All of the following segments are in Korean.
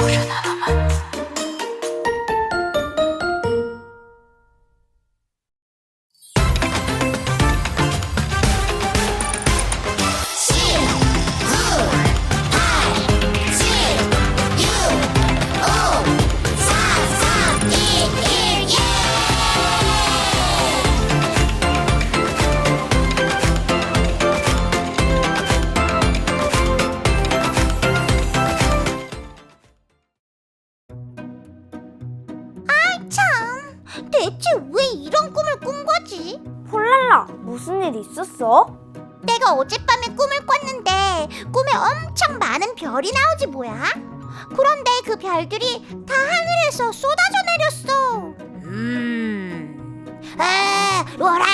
我真的很爱 일 있었어? 내가 어젯밤에 꿈을 꿨는데 꿈에 엄청 많은 별이 나오지 뭐야? 그런데 그 별들이 다 하늘에서 쏟아져 내렸어. 음, 아, 로라,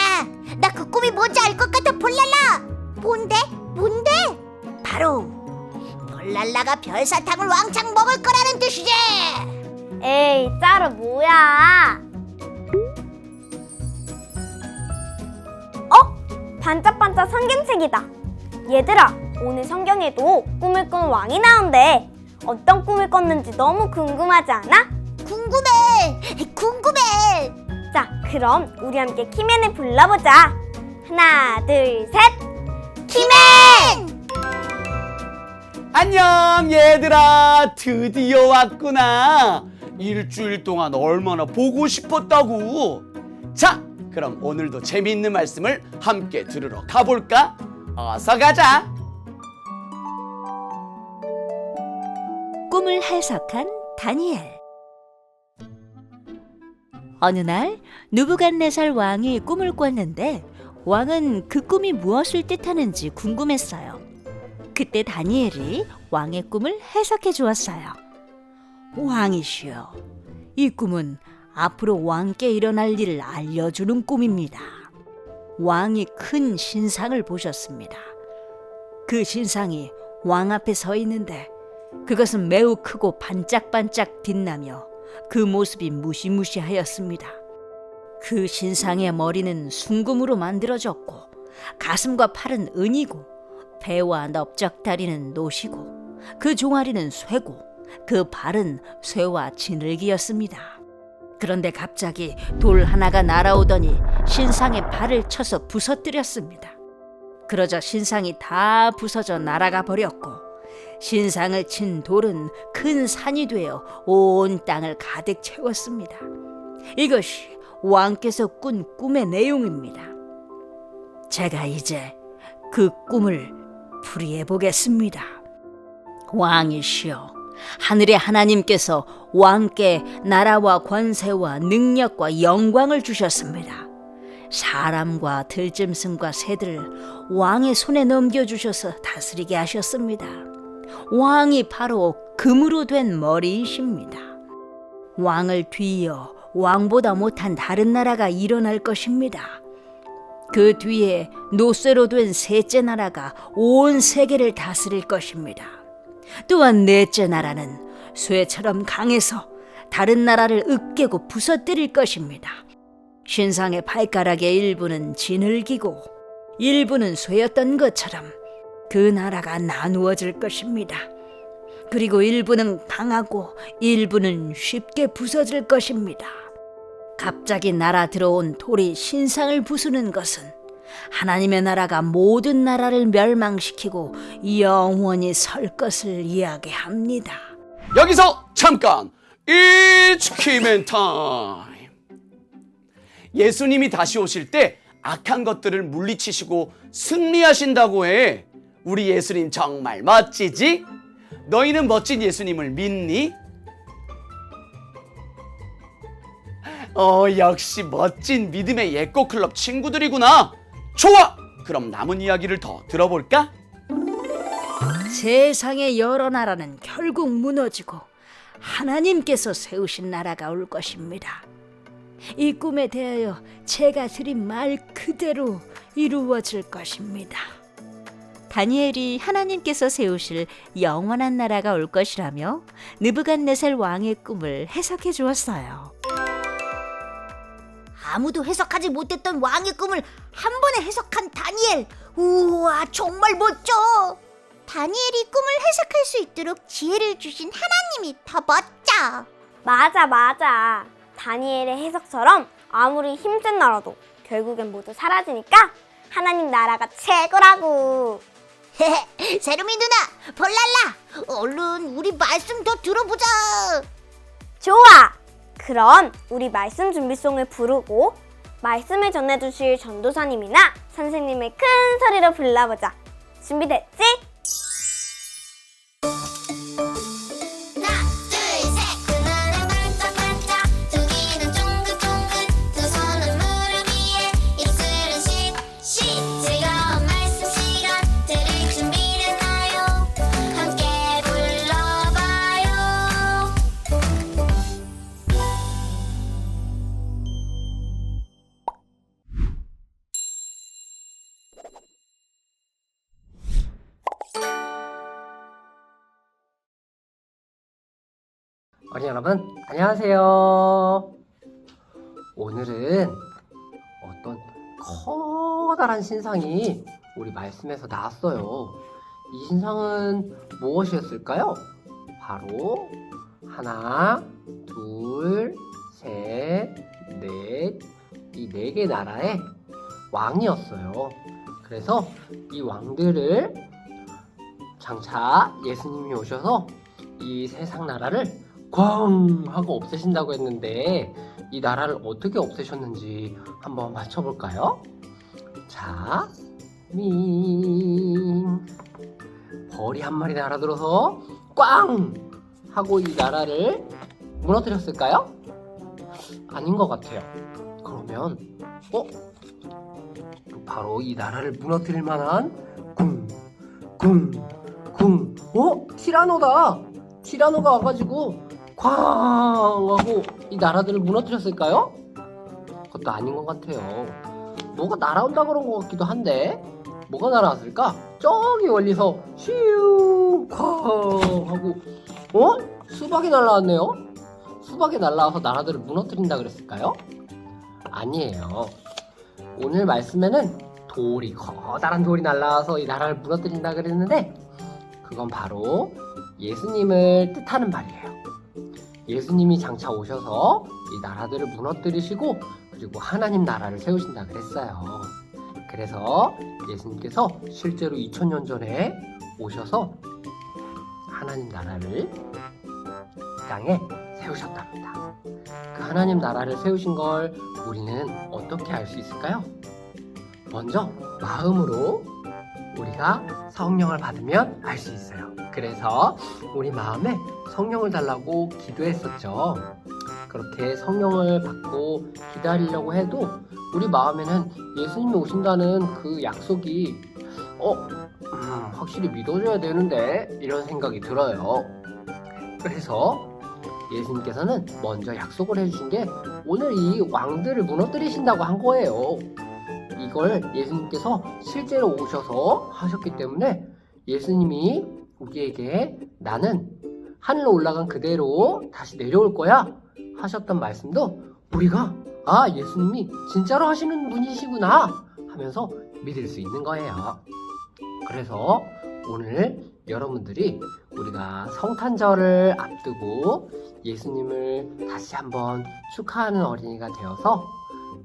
나 그 꿈이 뭔지 알 것 같아, 폴랄라. 뭔데? 뭔데? 바로 폴랄라가 별사탕을 왕창 먹을 거라는 뜻이지. 에이, 짜루 뭐야? 반짝반짝 성경책이다. 얘들아, 오늘 성경에도 꿈을 꾼 왕이 나온대. 어떤 꿈을 꿨는지 너무 궁금하지 않아? 궁금해, 궁금해. 자, 그럼 우리 함께 키맨을 불러보자. 하나, 둘, 셋. 키맨! 안녕 얘들아 드디어 왔구나 일주일 동안 얼마나 보고 싶었다고 자 그럼 오늘도 재미있는 말씀을 함께 들으러 가볼까 어서 가자 꿈을 해석한 다니엘. 어느 날 누부갓네살 왕이 꿈을 꿨는데 왕은 그 꿈이 무엇을 뜻하는지 궁금했어요. 그때 다니엘이 왕의 꿈을 해석해 주었어요. 왕이시여, 이 꿈은 앞으로 왕께 일어날 일을 알려주는 꿈입니다. 왕이 큰 신상을 보셨습니다. 그 신상이 왕 앞에 서 있는데 그것은 매우 크고 반짝반짝 빛나며 그 모습이 무시무시하였습니다. 그 신상의 머리는 순금으로 만들어졌고 가슴과 팔은 은이고 배와 넓적다리는 노시고 그 종아리는 쇠고 그 발은 쇠와 진흙이었습니다. 그런데 갑자기 돌 하나가 날아오더니 신상의 발을 쳐서 부서뜨렸습니다. 그러자 신상이 다 부서져 날아가 버렸고 신상을 친 돌은 큰 산이 되어 온 땅을 가득 채웠습니다. 이것이 왕께서 꾼 꿈의 내용입니다. 제가 이제 그 꿈을 풀이해 보겠습니다. 왕이시여, 하늘의 하나님께서 왕께 나라와 권세와 능력과 영광을 주셨습니다. 사람과 들짐승과 새들을 왕의 손에 넘겨주셔서 다스리게 하셨습니다. 왕이 바로 금으로 된 머리이십니다. 왕을 뒤이어 왕보다 못한 다른 나라가 일어날 것입니다. 그 뒤에 노쇠로 된 셋째 나라가 온 세계를 다스릴 것입니다. 또한 넷째 나라는 쇠처럼 강해서 다른 나라를 으깨고 부서뜨릴 것입니다. 신상의 발가락의 일부는 진흙이고 일부는 쇠였던 것처럼 그 나라가 나누어질 것입니다. 그리고 일부는 강하고 일부는 쉽게 부서질 것입니다. 갑자기 날아 들어온 돌이 신상을 부수는 것은 하나님의 나라가 모든 나라를 멸망시키고 영원히 설 것을 이야기합니다. 여기서 잠깐 It's 키맨 타임 예수님이 다시 오실 때 악한 것들을 물리치시고 승리하신다고 해 우리 예수님 정말 멋지지? 너희는 멋진 예수님을 믿니? 어 역시 멋진 믿음의 예꼬 클럽 친구들이구나 좋아 그럼 남은 이야기를 더 들어볼까? 세상의 여러 나라는 결국 무너지고 하나님께서 세우신 나라가 올 것입니다. 이 꿈에 대하여 제가 드린 말 그대로 이루어질 것입니다. 다니엘이 하나님께서 세우실 영원한 나라가 올 것이라며 느부갓네살 왕의 꿈을 해석해 주었어요. 아무도 해석하지 못했던 왕의 꿈을 한 번에 해석한 다니엘. 우와, 정말 멋져. 다니엘이 꿈을 해석할 수 있도록 지혜를 주신 하나님이 더 멋져. 맞아, 맞아. 다니엘의 해석처럼 아무리 힘센 나라도 결국엔 모두 사라지니까 하나님 나라가 최고라고. 세루미 누나, 볼랄라, 얼른 우리 말씀 더 들어보자. 좋아! 그럼 우리 말씀 준비송을 부르고 말씀을 전해주실 전도사님이나 선생님을 큰 소리로 불러보자. 준비됐지? 어린이 여러분, 안녕하세요. 오늘은 어떤 커다란 신상이 우리 말씀에서 나왔어요. 이 신상은 무엇이었을까요? 바로 하나, 둘, 셋, 넷, 이 네 개 나라의 왕이었어요. 그래서 이 왕들을 장차 예수님이 오셔서 이 세상 나라를 꽝 하고 없애신다고 했는데 이 나라를 어떻게 없애셨는지 한번 맞춰볼까요? 자, 밍 벌이 한 마리 날아들어서 꽝 하고 이 나라를 무너뜨렸을까요? 아닌 것 같아요. 그러면 어? 바로 이 나라를 무너뜨릴 만한 궁, 궁, 궁. 어? 티라노다. 티라노가 와가지고 쾅 하고 이 나라들을 무너뜨렸을까요? 그것도 아닌 것 같아요. 뭐가 날아온다 그런 것 같기도 한데 뭐가 날아왔을까? 저기 멀리서 슈, 쾅 하고 어? 수박이 날아왔네요. 수박이 날아와서 나라들을 무너뜨린다 그랬을까요? 아니에요. 오늘 말씀에는 돌이 커다란 돌이 날아와서 이 나라를 무너뜨린다 그랬는데 그건 바로 예수님을 뜻하는 말이에요. 예수님이 장차 오셔서 이 나라들을 무너뜨리시고 그리고 하나님 나라를 세우신다 그랬어요. 그래서 예수님께서 실제로 2000년 전에 오셔서 하나님 나라를 이 땅에 세우셨답니다. 그 하나님 나라를 세우신 걸 우리는 어떻게 알 수 있을까요? 먼저 마음으로 우리가 성령을 받으면 알 수 있어요. 그래서 우리 마음에 성령을 달라고 기도했었죠. 그렇게 성령을 받고 기다리려고 해도 우리 마음에는 예수님이 오신다는 그 약속이 어, 음, 확실히 믿어줘야 되는데 이런 생각이 들어요. 그래서 예수님께서는 먼저 약속을 해주신 게 오늘 이 왕들을 무너뜨리신다고 한 거예요. 이걸 예수님께서 실제로 오셔서 하셨기 때문에 예수님이 우리에게 나는 하늘로 올라간 그대로 다시 내려올 거야 하셨던 말씀도 우리가 아 예수님이 진짜로 하시는 분이시구나 하면서 믿을 수 있는 거예요. 그래서 오늘 여러분들이 우리가 성탄절을 앞두고 예수님을 다시 한번 축하하는 어린이가 되어서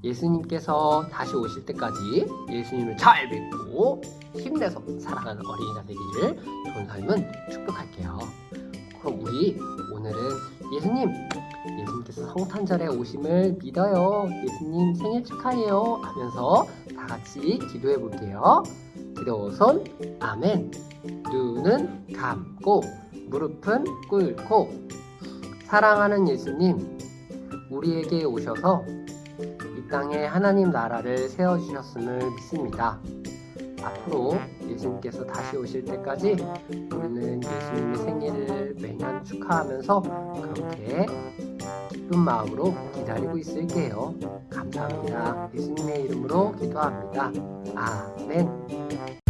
예수님께서 다시 오실 때까지 예수님을 잘 믿고 힘내서 살아가는 어린이가 되기를 좋은 삶은 축복할게요. 그럼 우리 오늘은 예수님, 예수님께서 성탄절에 오심을 믿어요. 예수님 생일 축하해요. 하면서 다 같이 기도해 볼게요. 기도 손, 아멘. 눈은 감고, 무릎은 꿇고, 사랑하는 예수님, 우리에게 오셔서 이 땅에 하나님 나라를 세워주셨음을 믿습니다. 앞으로 예수님께서 다시 오실 때까지 우리는 예수님의 생일을 매년 축하하면서 그렇게 기쁜 마음으로 기다리고 있을게요. 감사합니다. 예수님의 이름으로 기도합니다. 아멘.